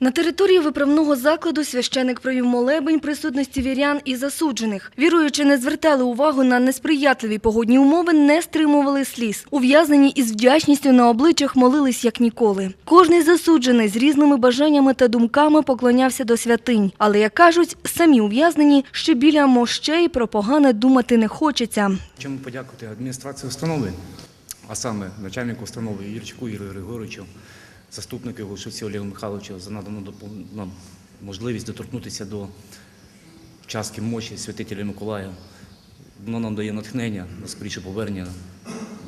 На території виправного закладу священик провів молебень присутності вірян і засуджених. Віруючи не звертали увагу на несприятливі погодні умови, не стримували сліз. Ув'язнені із вдячністю на обличчях молились як ніколи. Кожний засуджений з різними бажаннями та думками поклонявся до святинь. Але, як кажуть, самі ув'язнені ще біля мощей про погане думати не хочеться. Хочемо подякувати адміністрації установи, а саме начальнику установи Юрчику Ігорю Григоровичу, заступнику Глушевцю Олегу Михайловича за надану нам можливість доторкнутися до частки мощі святителя Миколая. Воно нам дає натхнення на скоріше повернення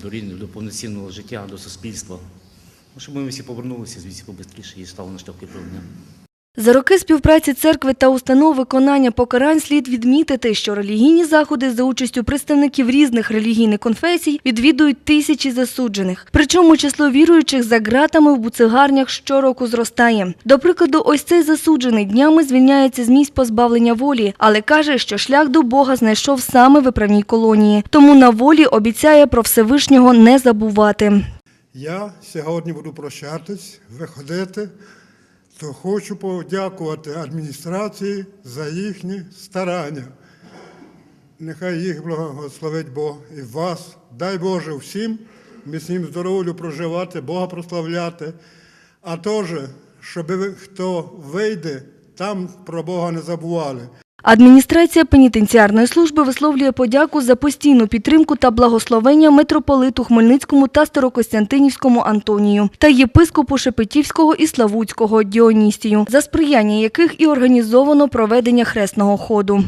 до рідних, до повноцінного життя, до суспільства. Щоб ми всі повернулися звідси побистріше і стали на шлях виправлення. За роки співпраці церкви та установ виконання покарань слід відмітити, що релігійні заходи за участю представників різних релігійних конфесій відвідують тисячі засуджених. Причому число віруючих за ґратами в буцегарнях щороку зростає. До прикладу, ось цей засуджений днями звільняється з місць позбавлення волі, але каже, що шлях до Бога знайшов саме в виправній колонії. Тому на волі обіцяє про Всевишнього не забувати. Я сьогодні буду прощатись, виходити, то хочу подякувати адміністрації за їхні старання. Нехай їх благословить Бог і вас. Дай Боже всім міцнім здоров'ю проживати, Бога прославляти, а теж, щоб хто вийде, там про Бога не забували. Адміністрація пенітенціарної служби висловлює подяку за постійну підтримку та благословення митрополиту Хмельницькому та Старокостянтинівському Антонію та єпископу Шепетівського і Славутського Діоністію, за сприяння яких і організовано проведення хресного ходу.